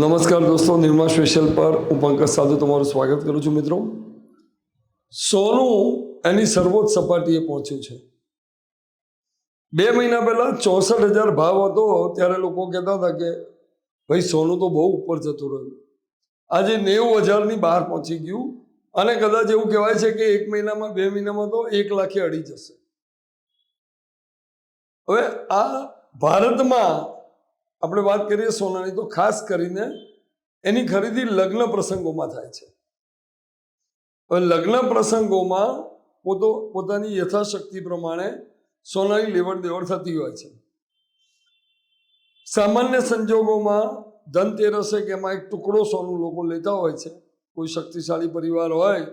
નમસ્કાર દોસ્તો, નિર્મા સ્પેશિયલ પર હું પંકજ સાધુ તમારું સ્વાગત કરું છું મિત્રો. સોનું એની સર્વોચ્ચ સપાટીએ પહોંચ્યું છે. બે મહિના પહેલા ચોસઠ હજાર ભાવ હતો, ત્યારે લોકો કહેતા હતા કે, ભાઈ, સોનું તો બહુ ઉપર જતું રહ્યું. આજે નેવું હજારની બહાર પહોંચી ગયું અને કદાચ એવું કહેવાય છે કે એક મહિનામાં, બે મહિનામાં તો એક લાખે અડી જશે. હવે આ ભારતમાં આપણે વાત કરીએ સોનાની, તો ખાસ કરીને એની ખરીદી લગ્ન પ્રસંગોમાં થાય છે. હવે લગ્ન પ્રસંગોમાં પોતો, પોતાની યથાશક્તિ પ્રમાણે સોનાની લેવડ દેવડ થતી હોય છે. સામાન્ય સંજોગોમાં ધનતેરસે કે એમાં એક ટુકડો સોનું લોકો લેતા હોય છે. કોઈ શક્તિશાળી પરિવાર હોય,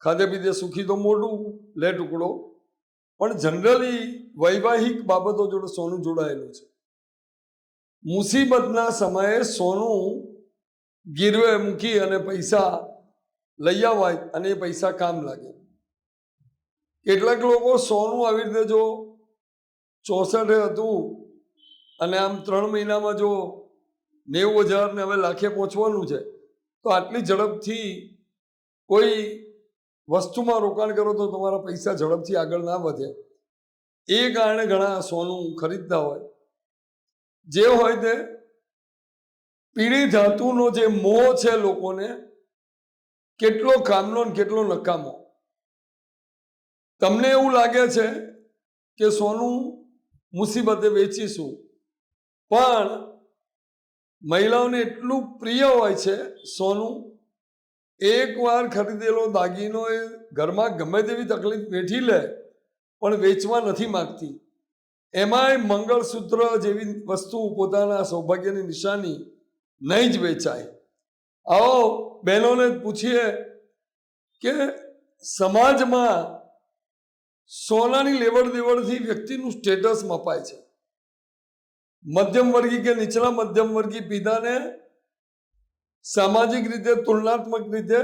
ખાધે પીધે સુખી તો મોટું લે ટુકડો. પણ જનરલી વૈવાહિક બાબતો જોડે સોનું જોડાયેલું છે. મુસીબતના સમયે સોનું ગીરવે મૂકી અને પૈસા લઈ આવાય અને એ પૈસા કામ લાગે. કેટલાક લોકો સોનું આવી રીતે જો ચોસઠે હતું અને આમ ત્રણ મહિનામાં જો નેવું હજાર ને હવે લાખે પહોંચવાનું છે, તો આટલી ઝડપથી કોઈ વસ્તુમાં રોકાણ કરો તો તમારા પૈસા ઝડપથી આગળ ના વધે. એ કારણે ઘણા સોનું ખરીદતા હોય. જે હોય તે પીળી ધાતુનો જે મોહ છે લોકોને, કેટલો કામનો ને કેટલો નકામો. તમને એવું લાગે છે કે સોનું મુસીબતે વેચીશું, પણ મહિલાઓને એટલું પ્રિય હોય છે સોનું એકવાર ખરીદેલો દાગીનો એ ઘરમાં ગમે તેવી તકલીફ વેઠી લે, પણ વેચવા નથી માગતી. એમાંય મંગળસૂત્ર જેવી વસ્તુ પોતાના સૌભાગ્યની નિશાની નહીં જ વેચાય. આવો બહેનોને પૂછીએ કે સમાજમાં સોનાની લેવડ દેવડથી વ્યક્તિનું સ્ટેટસ મપાય છે. મધ્યમ વર્ગી કે નીચલા મધ્યમ વર્ગી પીધાને સામાજિક રીતે, તુલનાત્મક રીતે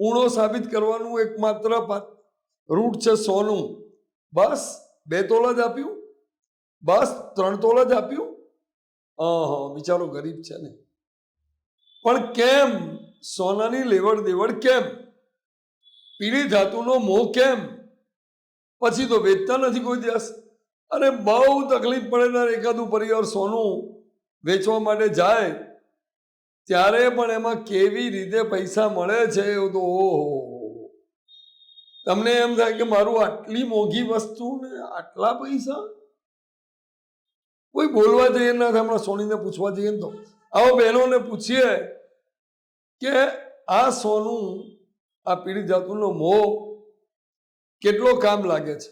ઊણો સાબિત કરવાનું એકમાત્ર રૂટ છે સોનું. બસ, બે તોલા જ આપ્યું. બસ ત્રણ તોલા જ આપ્યું. હા બિચારો ગરીબ છે ને. પણ કેમ? સોનાની લેવડ દેવડ કેમ? પીળી ધાતુનો મોહ કેમ? પછી તો વેચતા નથી કોઈ દિવસ. અને બહુ તકલીફ પડે એકાદું પરિવાર સોનું વેચવા માટે જાય, ત્યારે પણ એમાં કેવી રીતે પૈસા મળે છે એવું તો ઓહો. તમને એમ થાય કે મારું આટલી મોંઘી વસ્તુ ને આટલા પૈસા? કોઈ બોલવા જઈએ ના હમણાં સોનીને પૂછવા જઈએ ને તો. આવો બહેનોને પૂછીએ કે આ સોનું, આ પીળી જાતુનો મોહ કેટલો કામ લાગે છે?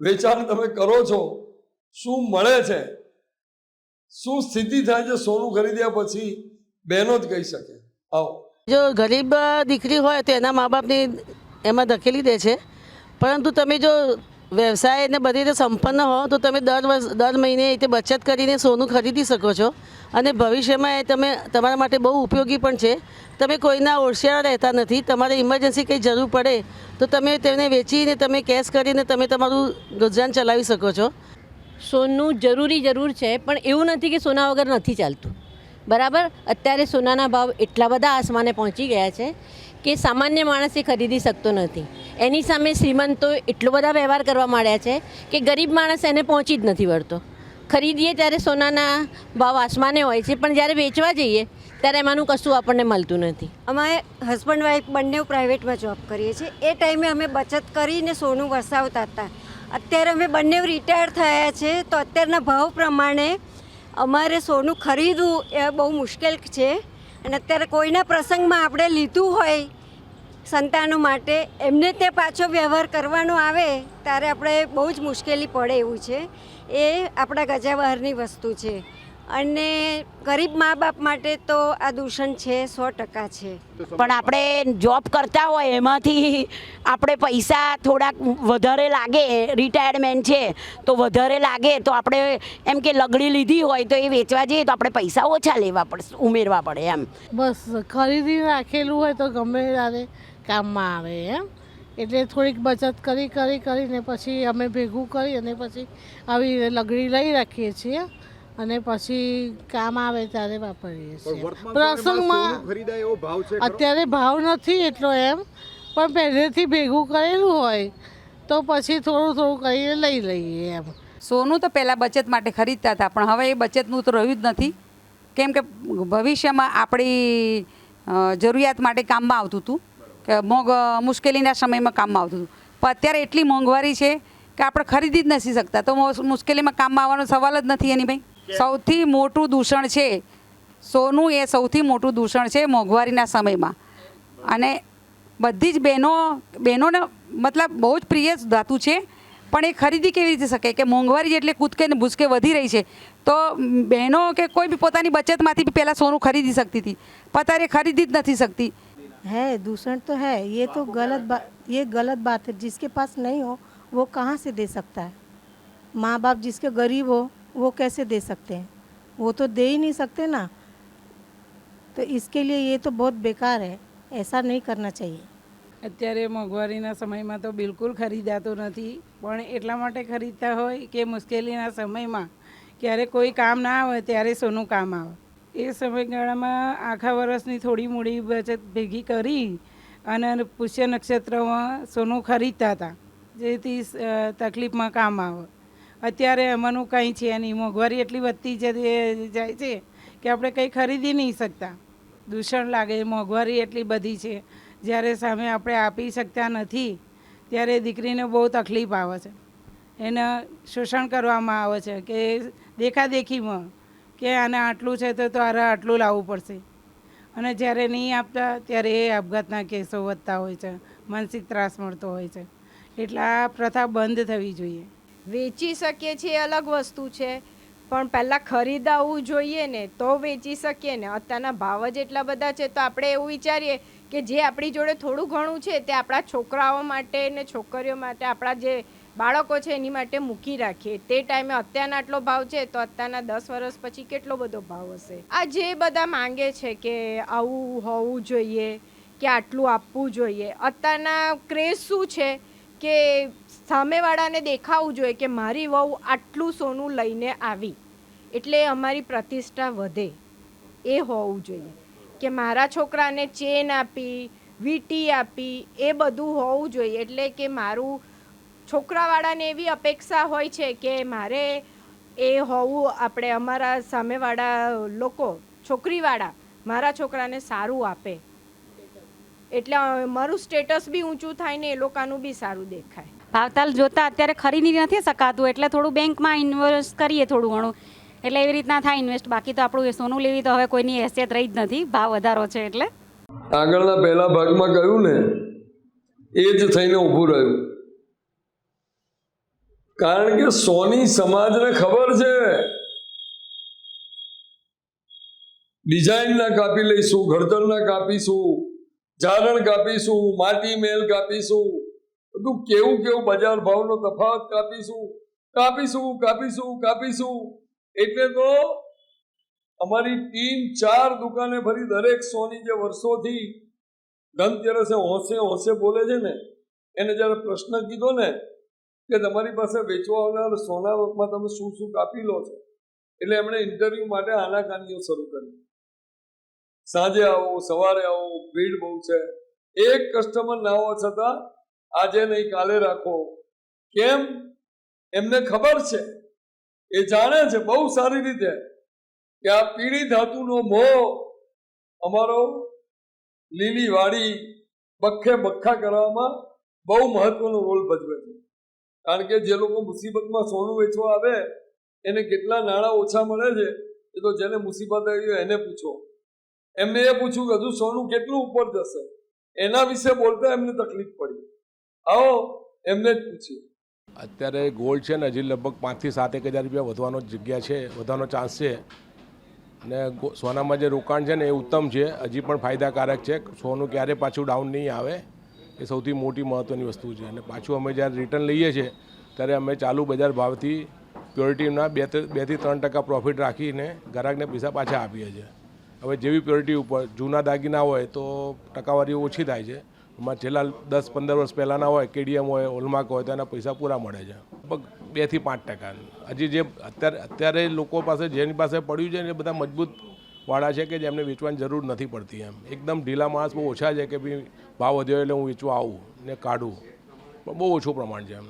વેચાણ તમે કરો છો, શું મળે છે? શું સ્થિતિ થાય છે સોનું ખરીદ્યા પછી? બહેનો જ કહી શકે. આવો. જો ગરીબ દીકરી હોય તો એના મા બાપની એમાં ધકેલી દે છે. પરંતુ તમે જો વ્યવસાય ને બધી રીતે સંપન્ન હો, તો તમે દર વર્ષ, દર મહિને એ બચત કરીને સોનું ખરીદી શકો છો. અને ભવિષ્યમાં એ તમે, તમારા માટે બહુ ઉપયોગી પણ છે. તમે કોઈના ઓળશિયાળા રહેતા નથી, તમારે ઇમરજન્સી કંઈ જરૂર પડે, તો તમે તેને વેચીને તમે કેશ કરીને તમે તમારું ગુજરાન ચલાવી શકો છો. સોનું જરૂરી જરૂર છે, પણ એવું નથી કે સોના વગર નથી ચાલતું. બરાબર? અત્યારે સોનાના ભાવ એટલા બધા આસમાને પહોંચી ગયા છે કે સામાન્ય માણસ એ ખરીદી શકતો નથી. એની સામે શ્રીમંતો એટલો બધા વ્યવહાર કરવા માંડ્યા છે કે ગરીબ માણસ એને પહોંચી જ નથી વળતો. ખરીદીએ ત્યારે સોનાના ભાવ આસમાને હોય છે, પણ જ્યારે વેચવા જઈએ ત્યારે એમાંનું કશું આપણને મળતું નથી. અમે હસબન્ડ વાઈફ બંને પ્રાઇવેટમાં જોબ કરીએ છીએ. એ ટાઈમે અમે બચત કરીને સોનું વસાવતા હતા. અત્યારે અમે બંને રિટાયર થયા છે, તો અત્યારના ભાવ પ્રમાણે અમારે સોનું ખરીદવું એ બહુ મુશ્કેલ છે. અને અત્યારે કોઈના પ્રસંગમાં આપણે લીધું હોય સંતાનો માટે, એમને તે પાછો વ્યવહાર કરવાનો આવે, ત્યારે આપણે બહુ જ મુશ્કેલી પડે એવું છે. એ આપણા ગજા બહારની વસ્તુ છે. અને ગરીબ મા બાપ માટે તો આ દૂષણ છે સો ટકા છે. પણ આપણે જોબ કરતા હોય એમાંથી આપણે પૈસા થોડાક વધારે લાગે રિટાયરમેન્ટ છે તો વધારે લાગે તો આપણે એમ કે લગડી લીધી હોય તો એ વેચવા જઈએ તો આપણે પૈસા ઓછા લેવા પડશે ઉમેરવા પડે એમ. બસ ખરીદી રાખેલું હોય તો ગમે ત્યારે કામમાં આવે એમ. એટલે થોડીક બચત કરી કરી કરીને પછી અમે ભેગું કરી અને પછી આવી લગડી લઈ રાખીએ છીએ. અને પછી કામ આવે ત્યારે વાપરીએ છીએ. પ્રસંગમાં સોનું ખરીદાય એવો ભાવ છે ખરો? અત્યારે ભાવ નથી એટલો એમ પણ પહેલેથી ભેગું કરેલું હોય તો પછી થોડું થોડું કરીને લઈ લઈએ એમ. સોનું તો પહેલાં બચત માટે ખરીદતા હતા પણ હવે એ બચતનું તો રહ્યું જ નથી. કેમ કે ભવિષ્યમાં આપણી જરૂરિયાત માટે કામમાં આવતું હતું કે મોંઘ મુશ્કેલીના સમયમાં કામમાં આવતું હતું. પણ અત્યારે એટલી મોંઘવારી છે કે આપણે ખરીદી જ નથી શકતા. તો મુશ્કેલીમાં કામમાં આવવાનો સવાલ જ નથી એની ભાઈ. સૌથી મોટું દૂષણ છે સોનું એ સૌથી મોટું દૂષણ છે મોંઘવારીના સમયમાં અને બધી જ બહેનો બહેનોને મતલબ બહુ જ પ્રિય ધાતુ છે પણ એ ખરીદી કેવી રીતે શકે કે મોંઘવારી જેટલી કૂદકે ને ભૂસકે વધી રહી છે તો મ, બહેનો કે કોઈ બી પોતાની બચતમાંથી બી પહેલાં સોનું ખરીદી શકતી હતી પણ અત્યારે એ ખરીદી જ નથી શકતી है दूषण तो है ये तो गलत बात ये गलत बात है जिसके पास नहीं हो वो कहाँ से दे सकता है माँ बाप जिसके गरीब हो वो कैसे दे सकते हैं वो तो दे ही नहीं सकते ना तो इसके लिए ये तो बहुत बेकार है ऐसा नहीं करना चाहिए અત્યારે મોંઘવારીના સમયમાં તો બિલકુલ ખરીદાતું નથી પણ એટલા માટે ખરીદતા હોય કે મુશ્કેલીના સમયમાં ક્યારે કોઈ કામ ના આવે ત્યારે સોનું કામ આવે એ સમયગાળામાં આખા વર્ષની થોડી મૂડી બચત ભેગી કરી અને પુષ્ય નક્ષત્રમાં સોનું ખરીદતા હતા જેથી અ, તકલીફમાં કામ આવે અત્યારે એમાંનું કંઈ છે નહીં. મોંઘવારી એટલી વધતી જાય છે કે આપણે કંઈ ખરીદી નહીં શકતા. દૂષણ લાગે, મોંઘવારી એટલી બધી છે. જ્યારે સામે આપણે આપી શકતા નથી, ત્યારે દીકરીને બહુ તકલીફ આવે છે. એને શોષણ કરવામાં આવે છે કે દેખાદેખીમાં કે આને આટલું છે તો તારે આટલું લાવવું પડશે. અને જ્યારે નહીં આપતા, ત્યારે એ આપઘાતના કેસો વધતા હોય છે. માનસિક ત્રાસ મળતો હોય છે. એટલે આ પ્રથા બંધ થવી જોઈએ. વેચી શકીએ છીએ અલગ વસ્તુ છે. પણ પહેલાં ખરીદાવવું જોઈએ ને, તો વેચી શકીએ ને. અત્યારના ભાવ જ એટલા બધા છે, તો આપણે એવું વિચારીએ કે જે આપણી જોડે થોડું ઘણું છે, તે આપણા છોકરાઓ માટે ને છોકરીઓ માટે, આપણા જે બાળકો છે, એની માટે મૂકી રાખીએ. તે ટાઈમે અત્યારના આટલો ભાવ છે, તો અત્યારના દસ વર્ષ પછી કેટલો બધો ભાવ હશે? આ જે બધા માંગે છે કે આવું હોવું જોઈએ, કે આટલું આપવું જોઈએ. અત્યારના ક્રેઝ શું છે? કે સામેવાળાને દેખાવું જોઈએ કે મારી વહુ આટલું સોનું લઈને આવી. એટલે અમારી પ્રતિષ્ઠા વધે. એ હોવું જોઈએ. કે મારા છોકરાને ચેન આપી, વીટી આપી, એ બધું હોવું જોઈએ. એટલે કે મારું છોકરાવાળાને એવી અપેક્ષા હોય છે કે મારે એ હોવું આપણે અમારા સામેવાળા લોકો, છોકરીવાળા, મારા છોકરાને સારું આપે. એટલે મારું સ્ટેટસ બી ઊંચું થાય ને એ લોકોનું બી સારું દેખાય. ભાવતાલ જોતા અત્યારે ખરીદી નથી શકાતું, એટલે થોડું બેંકમાં ઇન્વેસ્ટ કરીએ થોડું ઘણું. એટલે એવી રીતના થાય ઇન્વેસ્ટ બાકી તો આપણું સોનું લેવી તો હવે કોઈની હેસિયત રહી જ નથી, ભાવ વધારો છે એટલે. આગળના પહેલા ભાગમાં કહ્યું ને, એ જ થઈને ઊભું રહ્યું. કારણ કે સોની સમાજને ખબર છે. ડિઝાઇન ના કાપી લઈશું, ઘડતરના કાપીશું જારણ કાપીશું, માટી, મેલ કાપીશું. બધું કેવું કેવું બજાર ભાવનો તફાવત કાપીશું કાપીશું કાપીશું કાપીશું. એટલે તો અમારી ટીમ ચાર દુકાને ભરી દરેક સોની જે વર્ષોથી ધનતેરસે હોંશે હોંશે બોલે છે ને, એને જ્યારે પ્રશ્ન કીધો ને કે તમારી પાસે વેચવા આવનાર સોનામાં તમે શું શું કાપી લો છો? એટલે એમણે ઇન્ટરવ્યૂ માટે આનાકાનીઓ શરૂ કરી. સાંજે આવો, સવારે આવો, ભીડ બહુ છે. એક કસ્ટમર ના હોવા છતાં આજે નહીં, કાલે રાખો. કેમ? એમને ખબર છે. એ જાણે છે, બહુ સારી રીતે, કે આ પીળી ધાતુનો મોહ અમારો લીલી વાડી બખ્ખે બખ્ખા કરવામાં બહુ મહત્વનો રોલ ભજવે છે. કારણ કે જે લોકો મુસીબતમાં સોનું વેચવા આવે, એને કેટલા નાણાં ઓછા મળે છે, એ તો જેને મુસીબત આવી એને પૂછો. એમને એ પૂછ્યું કે હજુ સોનું કેટલું ઉપર જશે? એના વિશે બોલતા એમને તકલીફ પડી. આવો, એમને જ પૂછીએ. અત્યારે ગોલ્ડ છે ને હજી લગભગ પાંચથી સાત એક હજાર રૂપિયા વધવાનો જગ્યા છે, વધવાનો ચાન્સ છે. અને સોનામાં જે રોકાણ છે ને એ ઉત્તમ છે, હજી પણ ફાયદાકારક છે. સોનું ક્યારે પાછું ડાઉન નહીં આવે, એ સૌથી મોટી મહત્ત્વની વસ્તુ છે. અને પાછું અમે જ્યારે રિટર્ન લઈએ છીએ, ત્યારે અમે ચાલુ બજાર ભાવથી પ્યોરિટીના બે બેથી ત્રણ ટકા પ્રોફિટ રાખીને ગ્રાહકને પૈસા પાછા આપીએ છીએ. હવે જેવી પ્યોરિટી ઉપર જૂના દાગીના હોય તો ટકાવારી ઓછી થાય છે. એમાં છેલ્લા દસ પંદર વર્ષ પહેલાંના હોય કેડીએમ હોય ઓલમાક હોય તો એના પૈસા પૂરા મળે છે. લગભગ બેથી પાંચ ટકા. હજી જે અત્યારે અત્યારે લોકો પાસે જેની પાસે પડ્યું છે ને એ બધા મજબૂત વાળા છે કે જેમને વેચવાની જરૂર નથી પડતી એમ. એકદમ ઢીલા માણસ બહુ ઓછા છે કે ભાઈ ભાવ વધ્યો એટલે હું વેચવા આવું ને કાઢું. પણ બહુ ઓછું પ્રમાણ છે એમ.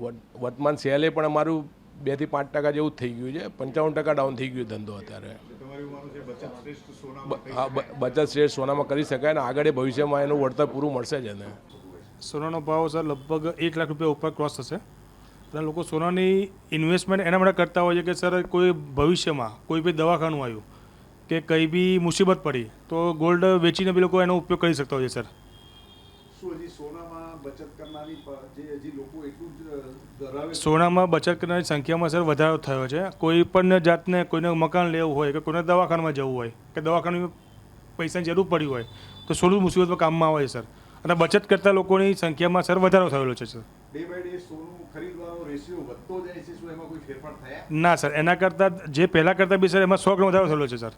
વર્ત- વર્તમાન સેલે પણ અમારું બેથી પાંચ ટકા જેવું જ થઈ ગયું છે. પંચાવન ટકા ડાઉન થઈ ગયું ધંધો અત્યારે. હા બ- બચત શ્રેષ્ઠ સોનામાં કરી શકાય ને આગળ ભવિષ્યમાં એનું વળતર પૂરું મળશે જ એને. સોનાનો ભાવ સર લગભગ એક લાખ રૂપિયા ઉપર ક્રોસ થશે. અને લોકો સોનાની ઇન્વેસ્ટમેન્ટ એના માટે કરતા હોય છે કે સર કોઈ ભવિષ્યમાં કોઈ બી દવાખાનું આવ્યું કે કંઈ બી મુસીબત પડી તો ગોલ્ડ વેચીને બી લોકો એનો ઉપયોગ કરી શકતા હોય છે સર. શું હજી સોનામાં બચત કરનારી જે હજી લોકો એટલું જ છે? સોનામાં બચત કરનારી સંખ્યામાં સર વધારો થયો છે. કોઈ પણ જાતને કોઈને મકાન લેવું હોય કે કોઈને દવાખાનામાં જવું હોય કે દવાખાની પૈસાની જરૂર પડી હોય તો સોનું મુસીબતમાં કામમાં આવે છે સર. અને બચત કરતા લોકોની સંખ્યામાં સર વધારો થયેલો છે સર. ડે બાય ડે સોનું ખરીદવાનો રેશિયો વધતો જાય છે શું એમાં કોઈ ફેરફાર થયા? ના સર. એના કરતાં જે પહેલાં કરતાં બી સર એમાં સો ગણો વધારો થયેલો છે સર.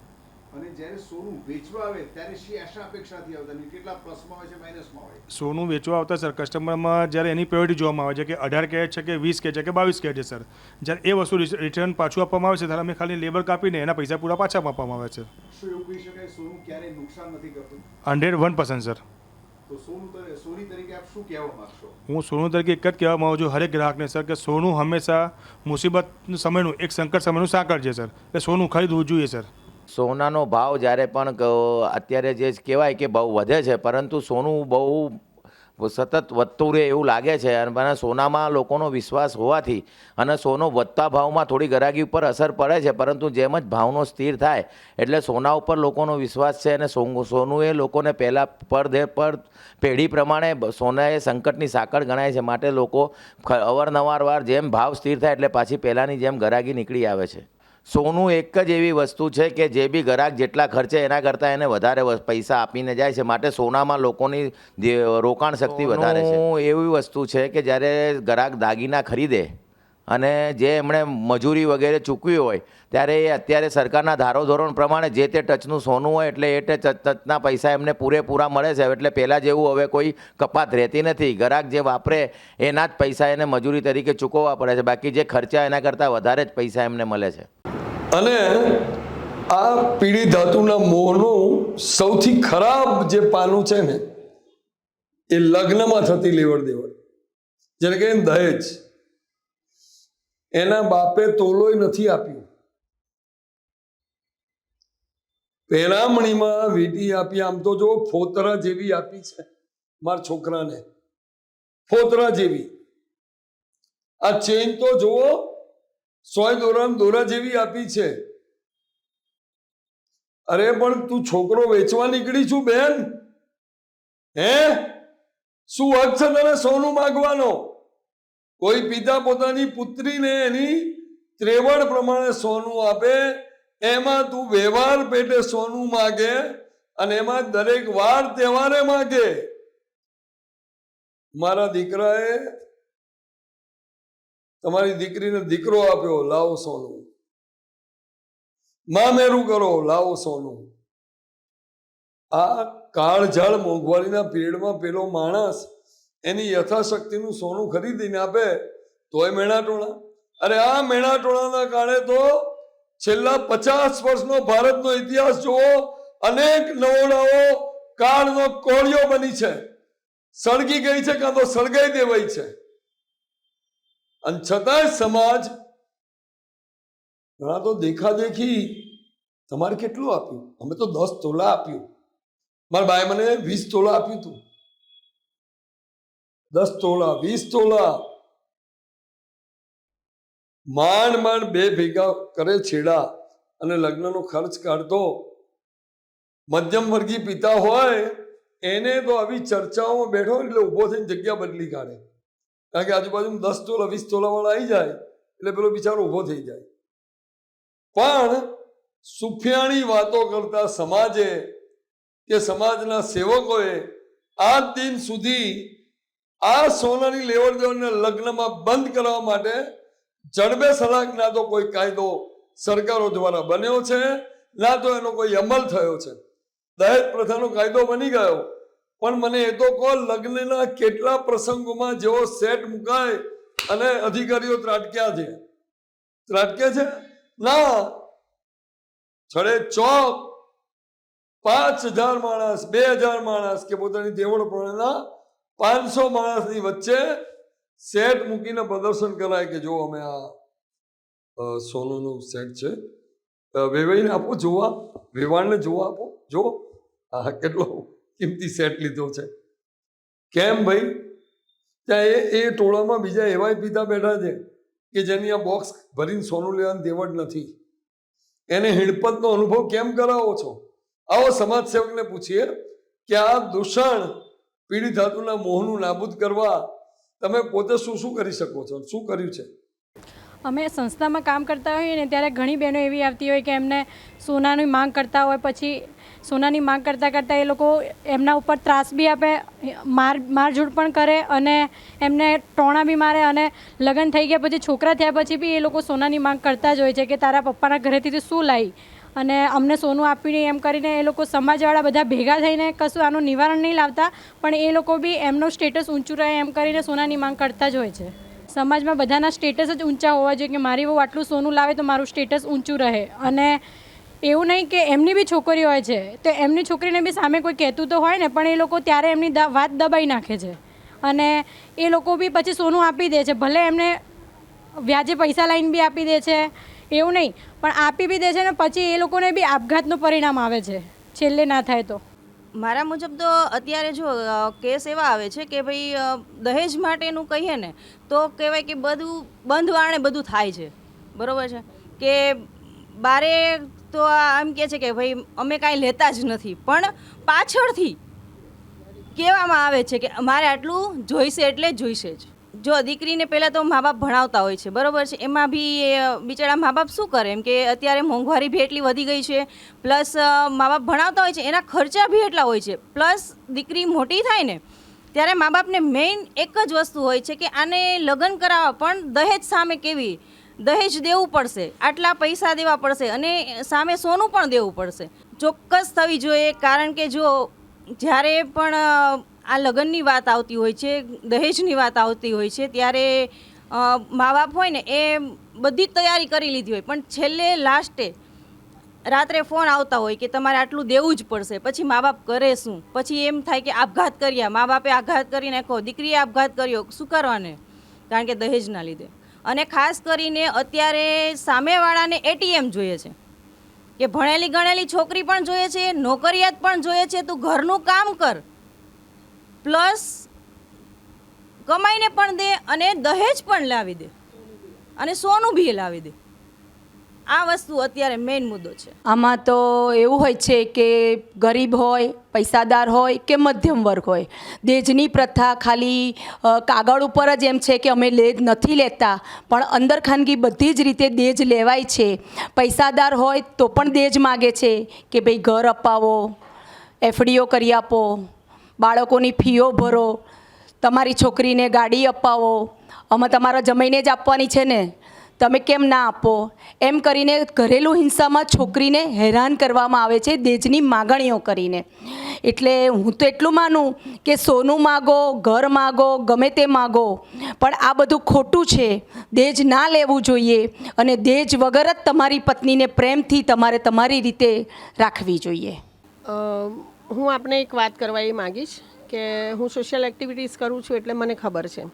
અને જ્યારે સોનું વેચવા આવે ત્યારે શી આશા અપેક્ષાથી આવતા અને કેટલા પ્લસમાં હોય છે માઇનસમાં હોય? સોનું વેચવા આવતા સર કસ્ટમરમાં જ્યારે એની પ્રાયોરિટી જોવામાં આવે છે કે અઢાર કેરેટ છે કે વીસ કેરેટ છે કે બાવીસ કેરેટ છે સર જ્યારે એ વસ્તુ રિટર્ન પાછું આપવામાં આવે છે ત્યારે અમે ખાલી લેબર કાપીને એના પૈસા પૂરા પાછા આપવામાં આવે છે. શું એવું કહી શકાય સોનું ક્યારેય નુકસાન નથી કરતું? હંડ્રેડ વન પર્સન્ટ સર હું સોનું તરીકે એક જ કહેવા માંગુ છું હરેક ગ્રાહકને સર કે સોનું હંમેશા મુસીબત સમયનું એક સંકટ સમયનું સાંકળ છે સર એટલે સોનું ખરીદવું જોઈએ સર સોનાનો ભાવ જ્યારે પણ અત્યારે જે કહેવાય કે બહુ વધે છે, પરંતુ સોનું બહુ સતત વધતું રહે એવું લાગે છે. અને સોનામાં લોકોનો વિશ્વાસ હોવાથી અને સોનો વધતા ભાવમાં થોડી ગરાગી ઉપર અસર પડે છે, પરંતુ જેમ જ ભાવનો સ્થિર થાય એટલે સોના ઉપર લોકોનો વિશ્વાસ છે અને સોનું એ લોકોને પહેલાં દે, પર પેઢી પ્રમાણે સોના એ સંકટની સાંકળ ગણાય છે, માટે લોકો અવારનવાર વાર જેમ ભાવ સ્થિર થાય એટલે પાછી પહેલાંની જેમ ગરાગી નીકળી આવે છે. સોનું એક જ એવી વસ્તુ છે કે જે બી ગ્રાહક જેટલા ખર્ચે એના કરતાં એને વધારે પૈસા આપીને જાય છે. માટે સોનામાં લોકોની જે રોકાણ શક્તિ વધારે છે. એવી વસ્તુ છે કે જ્યારે ગ્રાહક દાગીના ખરીદે અને જે એમણે મજૂરી વગેરે ચૂકવી હોય, ત્યારે એ અત્યારે સરકારના ધારોધોરણ પ્રમાણે જે તે ટચનું સોનું હોય એટલે એ ટચ, ટચના પૈસા એમને પૂરેપૂરા મળે છે. એટલે પહેલાં જેવું હવે કોઈ કપાત રહેતી નથી. ગ્રાહક જે વાપરે, એના જ પૈસા એને મજૂરી તરીકે ચૂકવવા પડે છે. બાકી જે ખર્ચા એના કરતાં વધારે જ પૈસા એમને મળે છે. અને આ પીળી ધાતુના મોહનું સૌથી ખરાબ જે પાનું છે ને, એ લગ્નમાં થતી લેવડ દેવડ જેને કે દહેજ. એના બાપે તોલોય નથી આપ્યું. પેરામણીમાં વીટી આપી, આમ તો જો ફોતરા જેવી આપી છે મારા છોકરાને. ફોતરા જેવી. આ ચેન તો જુઓ, સોય દોરામ દોરા જેવી આપી છે. અરે પણ તું છોકરો વેચવા નીકળી છું બેન. હે? શું હક છે તને સોનું માગવાનો? કોઈ પિતા પોતાની પુત્રીને એની ત્રેવડ પ્રમાણે સોનું આપે, એમાં તું વ્યવહાર પેટે સોનું માગે અને એમાં દરેક વાર તહેવારે માગે. મારા દીકરાએ તમારી દીકરીને દીકરો આપ્યો, લાવો સોનું. મામેરું કરો, લાવો સોનું. આ કાળઝાળ મોંઘવારીના પીરિયડમાં પેલો માણસ એની યથાશક્તિનું સોનું ખરીદીને આપે તોય મેણાટોણા અરે આ મેણાટોણાના કારણે તો છેલ્લા પચાસ વર્ષનો ભારતનો ઇતિહાસ જુઓ, અનેક નવોડાઓ કાળનો કોળિયો બની છે. સળગી ગઈ છે કાં તો સળગાઈ દેવાઈ છે. અને છતાંય સમાજ ઘણા તો દેખાદેખી તમારે કેટલું આપ્યું? અમે તો દસ તોલા આપ્યું. મારા ભાઈ મને વીસ તોલા આપ્યું હતું. દસ તોલા, વીસ તોલા. માંડ માંડ બે ભેગા કરે છેડા અને લગ્નનો ખર્ચ કાઢતો. મધ્યમ વર્ગી પિતા હોય, એને તો આવી ચર્ચાઓમાં બેઠો એટલે ઊભો થઈને જગ્યા બદલી કાઢે. કારણ કે આજુબાજુ દસ તોલા, વીસ તોલા વાળા આવી જાય એટલે પેલો બિચારો ઊભો થઈ જાય. પણ સુફિયાણી વાતો કરતા સમાજે કે સમાજના સેવકોએ આજ દિન સુધી આ સોનાની લેવડ દેવડને લગ્નમાં બંધ કરવા માટે જડબે સલાક ના તો કોઈ કાયદો સરકારો દ્વારા બન્યો છે, ના તો એનો કોઈ અમલ થયો છે. દહેજ પ્રથાનો કાયદો બની ગયો. પણ મને એ તો કહો, લગ્નના કેટલા પ્રસંગોમાં જેવો સેટ મુકાય અને અધિકારીઓ ત્રાટક્યા છે. ત્રાટક્યા છે? ના. છડે ચોક, પાંચ હજાર માણસ, બે હજાર માણસ કે પોતાની દેવળ પ્રમાણેના પાંચસો માણસની વચ્ચે સેટ મૂકીને પ્રદર્શન કરાય કે જો અમે આ સોનોનું સેટ છે. વેવાઈને આપો, જોવા. વેવાણને જોવા આપો. જો, આ કેટલો કિંમતી સેટ લીધો છે. કેમ ભાઈ? ત્યાં એ એ ટોળામાં બીજા એવાય પિતા બેઠા છે કે જેની આ બોક્સ ભરીને સોનું લેવાની દેવડ નથી. એને હિણપતનો અનુભવ કેમ કરાવો છો? આવો સમાજ સેવકને પૂછીએ કે આ દૂષણ પીડિત ધાતુના મોહનું નાબૂદ કરવા તમે પોતે શું શું કરી શકો છો? શું કર્યું છે? અમે સંસ્થામાં કામ કરતા હોઈએ ને ત્યારે ઘણી બહેનો એવી આવતી હોય કે એમને સોનાની માંગ કરતા હોય, પછી સોનાની માંગ કરતાં કરતાં એ લોકો એમના ઉપર ત્રાસ બી આપે, માર મારઝૂડ પણ કરે અને એમને ટોણા બી મારે અને લગ્ન થઈ ગયા પછી, છોકરા થયા પછી બી એ લોકો સોનાની માંગ કરતા જ હોય છે કે તારા પપ્પાના ઘરેથી તું શું લાવી અને અમને સોનું આપ્યું નહીં એમ કરીને એ લોકો સમાજવાળા બધા ભેગા થઈને કશું આનું નિવારણ નહીં લાવતા, પણ એ લોકો બી એમનું સ્ટેટસ ઊંચું રહે એમ કરીને સોનાની માંગ કરતા જ હોય છે. સમાજમાં બધાના સ્ટેટસ જ ઊંચા હોવા જોઈએ કે મારી બહુ આટલું સોનું લાવે તો મારું સ્ટેટસ ઊંચું રહે. અને એવું નહીં કે એમની બી છોકરી હોય છે, તો એમની છોકરીને બી સામે કોઈ કહેતું તો હોય ને, પણ એ લોકો ત્યારે એમની વાત દબાઈ નાખે છે. અને એ લોકો બી પછી સોનું આપી દે છે, ભલે એમને વ્યાજે પૈસા લાઈન બી આપી દે છે એવું નહીં, પણ આપી બી દે છે ને પછી એ લોકોને બી આપઘાતનું પરિણામ આવે છે, છેલ્લે ના થાય તો. મારા મુજબ તો અત્યારે જો કેસ એવા આવે છે કે ભાઈ દહેજ માટેનું કહીએ ને, તો કહેવાય કે બધું બંધ વાણે બધું થાય છે, બરાબર છે? કે બારે તો આ એમ કહે છે કે ભાઈ, અમે કાંઈ લેતા જ નથી, પણ પાછળથી કહેવામાં આવે છે કે અમારે આટલું જોઈશે એટલે જોઈશે જ. જો દીકરીને પહેલાં તો મા બાપ ભણાવતા હોય છે, બરાબર છે? એમાં બી એ, બિચારા મા બાપ શું કરે? એમ કે અત્યારે મોંઘવારી બી એટલી વધી ગઈ છે, પ્લસ મા બાપ ભણાવતા હોય છે, એના ખર્ચા બી એટલા હોય છે, પ્લસ દીકરી મોટી થાય ને, ત્યારે મા બાપને મેઇન એક જ વસ્તુ હોય છે કે આને લગ્ન કરાવવા પણ દહેજ સામે કેવી? દહેજ દેવું પડશે, આટલા પૈસા દેવા પડશે અને સામે સોનું પણ દેવું પડશે. ચોક્કસ થવી જોઈએ, કારણ કે જો જ્યારે પણ આ લગ્નની વાત આવતી હોય છે, દહેજની વાત આવતી હોય છે, ત્યારે મા બાપ હોય ને એ બધી જ તૈયારી કરી લીધી હોય. પણ છેલ્લે લાસ્ટે રાત્રે ફોન આવતા હોય કે તમારે આટલું દેવું જ પડશે, પછી મા બાપ કરે શું? પછી એમ થાય કે આપઘાત કર્યા મા બાપે આપઘાત કરી નાખો દીકરીએ આપઘાત કર્યો, શું કરવાને? કારણ કે દહેજના લીધે. અને ખાસ કરીને અત્યારે સામેવાળાને એટીએમ જોઈએ છે. કે ભણેલી ગણેલી છોકરી પણ જોઈએ છે, નોકરિયાત પણ જોઈએ છે, તું ઘરનું કામ કર. પ્લસ કમાઈને પણ દે અને દહેજ પણ લાવી દે. અને સોનું બી લાવી દે. આ વસ્તુ અત્યારે મેઇન મુદ્દો છે. આમાં તો એવું હોય છે કે ગરીબ હોય, પૈસાદાર હોય કે મધ્યમ વર્ગ હોય. દેજની પ્રથા ખાલી કાગળ ઉપર જ એમ છે કે અમે લેજ નથી લેતા. પણ અંદર ખાનગી બધી જ રીતે દેજ લેવાય છે. પૈસાદાર હોય તો પણ દેજ માગે છે કે ભાઈ ઘર અપાવો એફડીઓ કરી આપો. બાળકોની ફીઓ ભરો, તમારી છોકરીને ગાડી અપાવો, અમે તમારા જમાઈને જ આપવાની છે ને, તમે કેમ ના આપો? એમ કરીને ઘરેલું હિંસામાં છોકરીને હેરાન કરવામાં આવે છે દેજની માગણીઓ કરીને. એટલે હું તો એટલું માનું કે સોનું માગો, ઘર માગો, ગમે તે માગો, પણ આ બધું ખોટું છે. દેજ ના લેવું જોઈએ અને દેજ વગર જ તમારી પત્નીને પ્રેમથી તમારે તમારી રીતે રાખવી જોઈએ. હું આપને એક વાત કરવા એ માગીશ કે હું સોશિયલ એક્ટિવિટીઝ કરું છું એટલે મને ખબર છે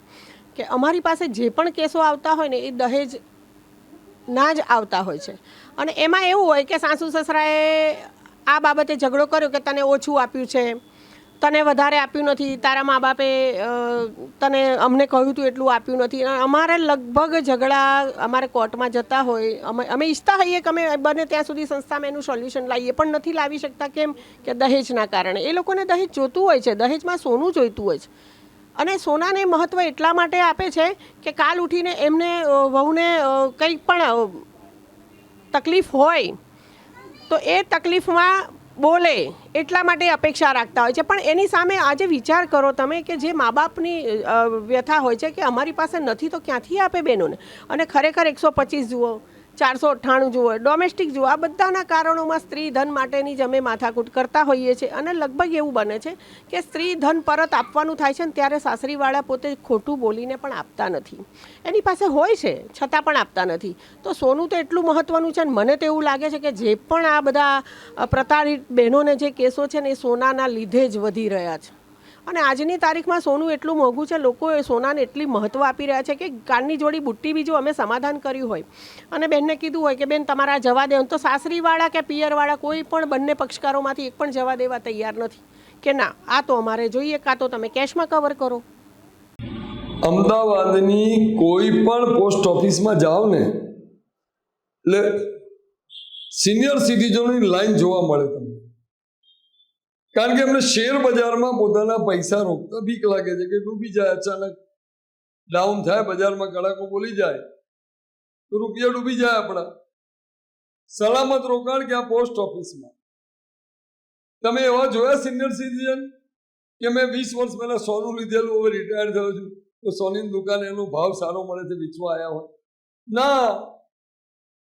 કે અમારી પાસે જે પણ કેસો આવતા હોય ને એ દહેજ ના જ આવતા હોય છે. અને એમાં એવું હોય કે સાસુ સસરાએ આ બાબતે ઝઘડો કર્યો કે તને ઓછું આપ્યું છે. તને વધારે આપ્યું નથી, તારા મા બાપે તને અમને કહ્યું હતું એટલું આપ્યું નથી. અમારે લગભગ ઝઘડા અમારે કોર્ટમાં જતા હોય, અમે અમે ઈચ્છતા હોઈએ કે અમે બને ત્યાં સુધી સંસ્થામાં એનું સોલ્યુશન લાવીએ, પણ નથી લાવી શકતા કેમ કે દહેજના કારણે. એ લોકોને દહેજ જોતું હોય છે, દહેજમાં સોનું જોઈતું હોય છે. અને સોનાને મહત્ત્વ એટલા માટે આપે છે કે કાલ ઉઠીને એમને વહુને કંઈ પણ તકલીફ હોય, તો એ તકલીફમાં બોલે એટલા માટે અપેક્ષા રાખતા હોય છે. પણ એની સામે આજે વિચાર કરો તમે કે જે મા બાપની વ્યથા હોય છે કે અમારી પાસે નથી તો ક્યાંથી આપે બહેનોને? અને ખરેખર એકસો પચીસ જુઓ ચારસો અઠ્ઠાણું જુઓ. ડોમેસ્ટિક જુઓ. આ બધાના કારણોમાં સ્ત્રી ધન માટેની જ અમે માથાકૂટ કરતા હોઈએ છીએ અને લગભગ એવું બને છે કે સ્ત્રી ધન પરત આપવાનું થાય છે ને ત્યારે સાસરીવાળા પોતે ખોટું બોલીને પણ આપતા નથી. એની પાસે હોય છે, છતાં પણ આપતા નથી. તો સોનું તો એટલું મહત્ત્વનું છે ને મને તો એવું લાગે છે કે જે પણ આ બધા પ્રતાડિત બહેનોને જે કેસો છે ને એ સોનાના લીધે જ વધી રહ્યા છે. અને આજની તારીખમાં સોનું એટલું મોંઘું છે લોકો એ સોનાને એટલી મહત્ત્વ આપી રહ્યા છે કે કાનની જોડી બુટ્ટી બી જો અમે સમાધાન કર્યું હોય. અને બેનને કીધું હોય કે, બેન, તમારા જવા દે તો સાસરીવાળા કે પિયરવાળા કોઈ પણ બંને પક્ષકારોમાંથી એક પણ જવા દેવા તૈયાર નથી. કે ના, આ તો અમારે જોઈએ, કાં તો તમે કેશમાં કવર કરો. અમદાવાદની કોઈ પણ પોસ્ટ ઓફિસમાં જાઓ ને, એટલે સિનિયર સિટીઝનોની લાઈન જોવા મળે તમને. કારણ કે એમને શેર બજારમાં પોતાના પૈસા રોકતા બીક લાગે છે કે ડૂબી જાય અચાનક ડાઉન થાય, બજારમાં કડાકો બોલી જાય, તો રૂપિયા ડૂબી જાય આપણા. સલામત રોકાણ કે આ પોસ્ટ ઓફિસમાં તમે એવા જોયા સિનિયર સિટીઝન કે મેં વીસ વર્ષ પહેલા સોનું લીધેલું, હવે રિટાયર થયો છું, તો સોનીની દુકાને એનો ભાવ સારો મળે છે, વેચવા આવ્યા હોય? ના.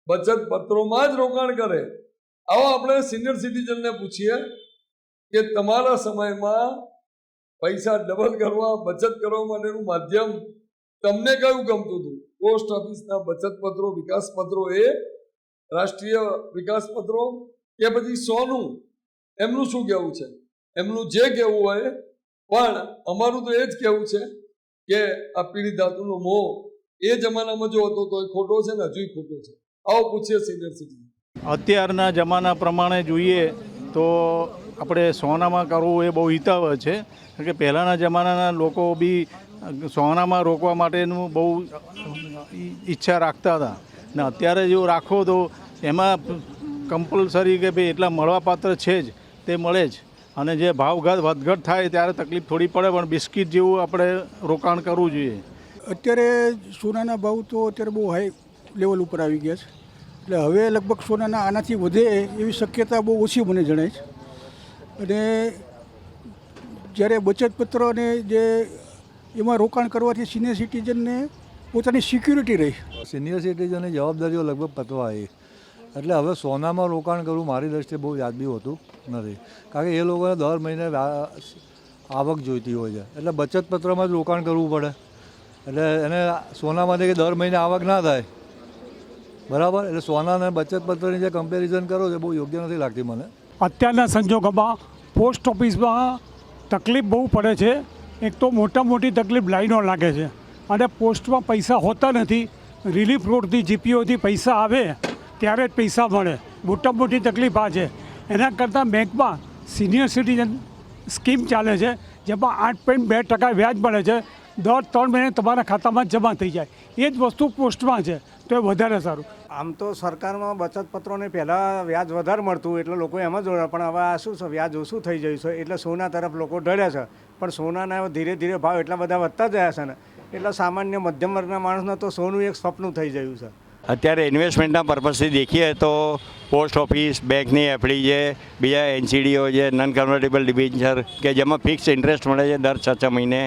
બચત પત્રોમાં જ રોકાણ કરે. આવો આપણે સિનિયર સિટીઝનને પૂછીએ કે તમારા સમયમાં પૈસા ડબલ કરવા, બચત કરવા માટેનું માધ્યમ તમને કયું ગમતું હતું? પોસ્ટ ઓફિસના બચત પત્રો વિકાસ પત્રો એ રાષ્ટ્રીય વિકાસ પત્રો કે પછી સોનું? એમનું શું કહેવું છે? એમનું જે કહેવું હોય, પણ અમારું તો એ જ કહેવું છે કે આ પીળી ધાતુનો મોહ એ જમાનામાં જો હતો તો એ ખોટો છે ને હજુય ખોટો છે. આવો પૂછીએ સિનિયર સિટીઝન અત્યારના જમાના પ્રમાણે જોઈએ તો આપણે સોનામાં કરવું એ બહુ હિતાવ છે. કારણ કે પહેલાંના જમાનાના લોકો બી સોનામાં રોકવા માટેનું બહુ ઈચ્છા રાખતા હતા. ને અત્યારે જો રાખો તો એમાં કમ્પલસરી કે ભાઈ એટલા મળવાપાત્ર છે જ, તે મળે જ. અને જે ભાવઘાત વધઘટ થાય ત્યારે તકલીફ થોડી પડે, પણ બિસ્કિટ જેવું આપણે રોકાણ કરવું જોઈએ. અત્યારે સોનાના ભાવ તો અત્યારે બહુ હાઈ લેવલ ઉપર આવી ગયા છે. એટલે હવે લગભગ સોનાના આનાથી વધે એવી શક્યતા બહુ ઓછી મને જણાય છે. અને જ્યારે બચત પત્ર અને જે એમાં રોકાણ કરવાથી સિનિયર સિટીઝનને પોતાની સિક્યુરિટી રહી. સિનિયર સિટીઝનની જવાબદારીઓ લગભગ પતવા આવી. એટલે હવે સોનામાં રોકાણ કરવું મારી દ્રષ્ટિએ બહુ યાદબી હોતું નથી. કારણ કે એ લોકોને દર મહિને આવક જોઈતી હોય છે. એટલે બચત પત્રમાં જ રોકાણ કરવું પડે. એટલે એને સોનામાંથી કે દર મહિને આવક ના થાય. બરાબર? એટલે સોના અને બચત પત્રની જે કમ્પેરિઝન કરો છો એ બહુ યોગ્ય નથી લાગતી મને. અત્યારના સંજોગોમાં પોસ્ટ ઓફિસમાં તકલીફ બહુ પડે છે. એક તો મોટા મોટી તકલીફ લાઈનો લાગે છે. અને પોસ્ટમાં પૈસા હોતા નથી. રિલીફ રોડથી, જીપીઓથી પૈસા આવે, ત્યારે જ પૈસા મળે. મોટા મોટી તકલીફ આ છે. એના કરતાં બેંકમાં સિનિયર સિટીઝન સ્કીમ ચાલે છે, જેમાં આઠ પોઈન્ટ બે ટકા વ્યાજ મળે છે. દર ત્રણ મહિને તમારા ખાતામાં જમા થઈ જાય. એ જ વસ્તુ પોસ્ટમાં છે. તો એ વધારે સારું. આમ તો સરકારમાં બચત પત્રોને પહેલાં વ્યાજ વધારે મળતું એટલે લોકો એમ જ જોડે પણ હવે આ શું છે? વ્યાજ ઓછું થઈ ગયું છે એટલે સોના તરફ લોકો ઢળ્યા છે. પણ સોનાના ધીરે ધીરે ભાવ એટલા બધા વધતા જયા છે ને, એટલે સામાન્ય મધ્યમ વર્ગના માણસને તો સોનું એક સપનું થઈ ગયું છે. અત્યારે ઇન્વેસ્ટમેન્ટના પર્પઝથી દેખીએ તો પોસ્ટ ઓફિસ બેંકની એફડી છે, બીજા એનસીડીઓ છે નોન કન્વર્ટેબલ ડિબેન્ચર કે જેમાં ફિક્સ ઇન્ટરેસ્ટ મળે છે દર છ છ મહિને.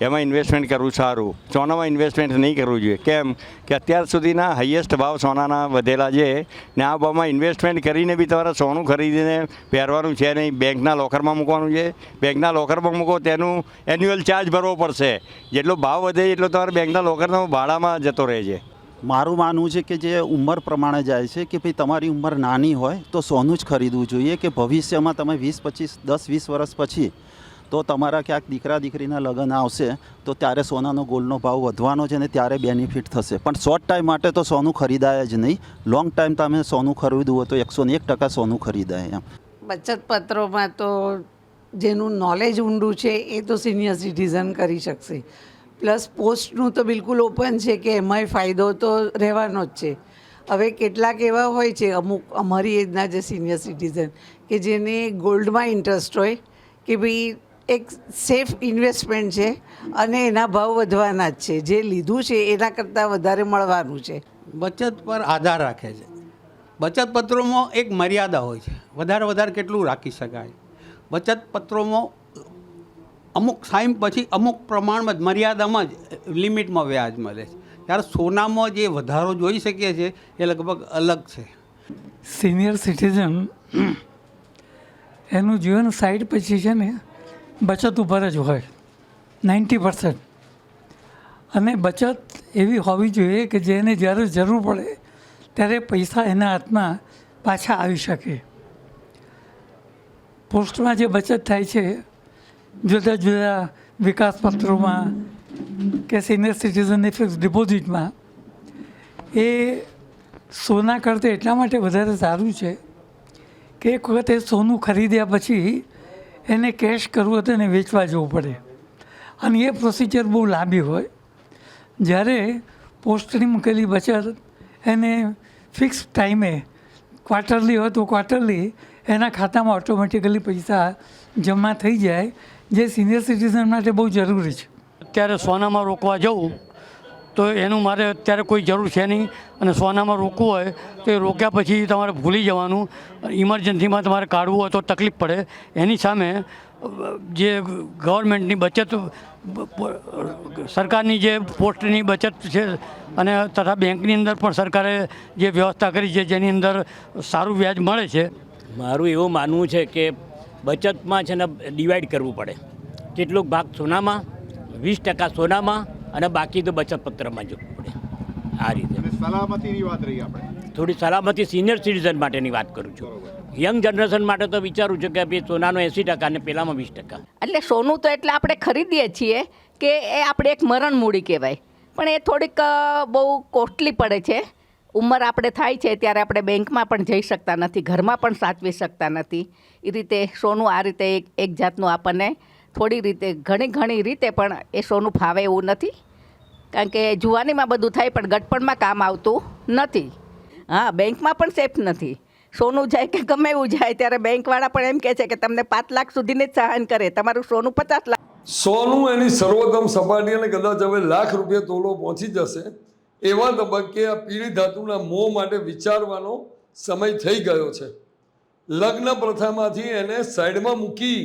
એમાં ઇન્વેસ્ટમેન્ટ કરવું સારું. સોનામાં ઇન્વેસ્ટમેન્ટ નહીં કરવું જોઈએ. કેમ? કે અત્યાર સુધીના હાઈએસ્ટ ભાવ સોનાના વધેલા છે ને આ ભાવમાં ઇન્વેસ્ટમેન્ટ કરીને બી તમારે સોનું ખરીદીને પહેરવાનું છે નહીં. બેંકના લોકરમાં મૂકવાનું છે. બેંકના લોકરમાં મૂકો તેનું એન્યુઅલ ચાર્જ ભરવો પડશે. જેટલો ભાવ વધે એટલો તમારે બેંકના લોકરનો ભાડામાં જતો રહે છે. મારું માનવું છે કે જે ઉંમર પ્રમાણે જાય છે કે ભાઈ તમારી ઉંમર નાની હોય તો સોનું જ ખરીદવું જોઈએ કે ભવિષ્યમાં તમે વીસ પચીસ, દસ, વીસ વર્ષ પછી તો તમારા ક્યાંક દીકરા દીકરીના લગ્ન આવશે, તો ત્યારે સોનાનો ગોલ્ડનો ભાવ વધવાનો છે ને ત્યારે બેનિફિટ થશે. પણ શોર્ટ ટાઈમ માટે તો સોનું ખરીદાય જ નહીં. લોંગ ટાઈમ તમે સોનું ખરીદવું હોય તો એકસો ને એક ટકા સોનું ખરીદાય એમ. બચત પત્રોમાં તો જેનું નોલેજ ઊંડું છે એ તો સિનિયર સિટીઝન કરી શકશે. પ્લસ પોસ્ટનું તો બિલકુલ ઓપન છે કે એમાંય ફાયદો તો રહેવાનો જ છે. હવે કેટલાક એવા હોય છે, અમુક અમારી એજના જે સિનિયર સિટીઝન કે જેને ગોલ્ડમાં ઇન્ટરેસ્ટ હોય કે ભાઈ એક સેફ ઇન્વેસ્ટમેન્ટ છે અને એના ભાવ વધવાના જ છે. જે લીધું છે એના કરતાં વધારે મળવાનું છે. બચત પર આધાર રાખે છે. બચત પત્રોમાં એક મર્યાદા હોય છે. વધારે વધારે કેટલું રાખી શકાય? બચત પત્રોમાં અમુક ટાઈમ પછી અમુક પ્રમાણમાં જ મર્યાદામાં જ લિમિટમાં વ્યાજ મળે છે. ત્યારે સોનામાં જે વધારો જોઈ શકીએ છીએ એ લગભગ અલગ છે. સિનિયર સિટીઝન એનું જીવન સાઈડ પછી છે ને બચત ઉપર જ હોય. Ninety percent. અને બચત એવી હોવી જોઈએ કે જેને જ્યારે જરૂર પડે, ત્યારે પૈસા એના હાથમાં પાછા આવી શકે. પોસ્ટમાં જે બચત થાય છે, જુદા જુદા વિકાસ પત્રોમાં કે સિનિયર સિટીઝનની ફિક્સ ડિપોઝિટમાં, એ સોના કરતાં એટલા માટે વધારે સારું છે કે એક વખતે સોનું ખરીદ્યા પછી એને કેશ કરવું હતું એને વેચવા જવું પડે. અને એ પ્રોસિજર બહુ લાંબી હોય. જ્યારે પોસ્ટની મૂકેલી બચત એને ફિક્સ ટાઈમે ક્વાર્ટરલી હોય તો ક્વાર્ટરલી એના ખાતામાં ઓટોમેટિકલી પૈસા જમા થઈ જાય, જે સિનિયર સિટીઝન માટે બહુ જરૂરી છે. અત્યારે સોનામાં રોકવા જવું તો એનું મારે અત્યારે કોઈ જરૂર છે નહીં અને સોનામાં રોકવું હોય તો એ રોક્યા પછી તમારે ભૂલી જવાનું. ઇમરજન્સીમાં તમારે કાઢવું હોય તો તકલીફ પડે. એની સામે, જે ગવર્મેન્ટની બચત, સરકારની જે પોસ્ટની બચત છે અને તથા બેંકની અંદર પણ સરકારે જે વ્યવસ્થા કરી છે જેની અંદર સારું વ્યાજ મળે છે. મારું એવું માનવું છે કે બચતમાં છે ને ડિવાઈડ કરવું પડે. કેટલોક ભાગ સોનામાં, વીસ ટકા સોનામાં અને બાકી તો બચત પત્રમાં જવું પડે. આ રીતે. સલામતીની વાત રહી આપણે. થોડી સલામતી સિનિયર સિટીઝન માટેની વાત કરું છું. યંગ જનરેશન માટે તો વિચારું છું કે ભાઈ સોનાનો એંસી ટકા અને પેલામાં વીસ ટકા. એટલે સોનું તો એટલે આપણે ખરીદીએ છીએ કે એ આપણે એક મરણ મૂડી કહેવાય. પણ એ થોડીક બહુ કોસ્ટલી પડે છે. ઉંમર આપણે થાય છે ત્યારે આપણે બેંકમાં પણ જઈ શકતા નથી ઘરમાં પણ સાચવી શકતા નથી. એ રીતે સોનું આ રીતે એક એક જાતનું આપણને થોડી રીતે, ઘણી ઘણી રીતે પણ એ સોનું ફાવે એવું નથી. કારણ કે જુવાનીમાં બધું થાય પણ ગટપણમાં કામ આવતું નથી. હા, બેંકમાં પણ સેફ નથી. સોનું જાય કે ગમે એવું જાય, ત્યારે બેંકવાળા પણ એમ કહે છે કે તમને પાંચ લાખ સુધીને જ સહાન કરે. તમારું સોનું પચાસ લાખ સોનું એની સર્વોત્તમ સપાટી અને કદાચ હવે લાખ રૂપિયા તોલો પહોંચી જશે, એવા તબક્કે આ પીળી ધાતુના મોં માટે વિચારવાનો સમય થઈ ગયો છે. લગ્ન પ્રથામાંથી એને સાઈડમાં મૂકી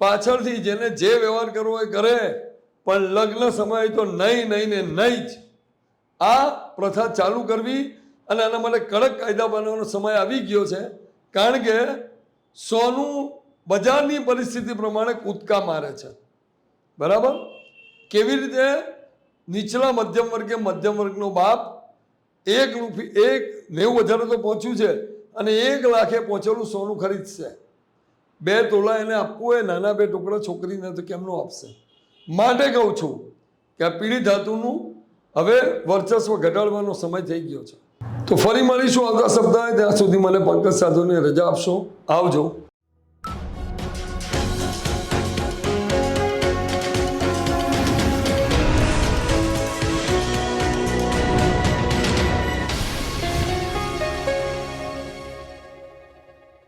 પાછળથી જેને જે વ્યવહાર કરવો એ કરે, પણ લગ્ન સમયે તો નહીં નહીં ને નહીં જ. આ પ્રથા ચાલુ કરવી અને આના માટે કડક કાયદા બનાવવાનો સમય આવી ગયો છે, કારણ કે સોનું બજારની પરિસ્થિતિ પ્રમાણે કૂદકા મારે છે. બરાબર? કેવી રીતે? નીચલા મધ્યમ વર્ગે મધ્યમ વર્ગનો બાપ એક રૂપી, એક નેવું હજાર તો પહોંચ્યું છે અને એક લાખે પહોંચેલું સોનું ખરીદશે. બે તોલા એને આપવું એ નાના બે ટુકડા છોકરીને તો કેમનું આપશે? માટે કહું છું કે આ પીળી ધાતુનું હવે વર્ચસ્વ ઘટાડવાનો સમય થઈ ગયો છે. તો ફરી મળીશું આવતા સપ્તાહે. ત્યાં સુધી મને પંકજ સાધુને રજા આપશો. આવજો.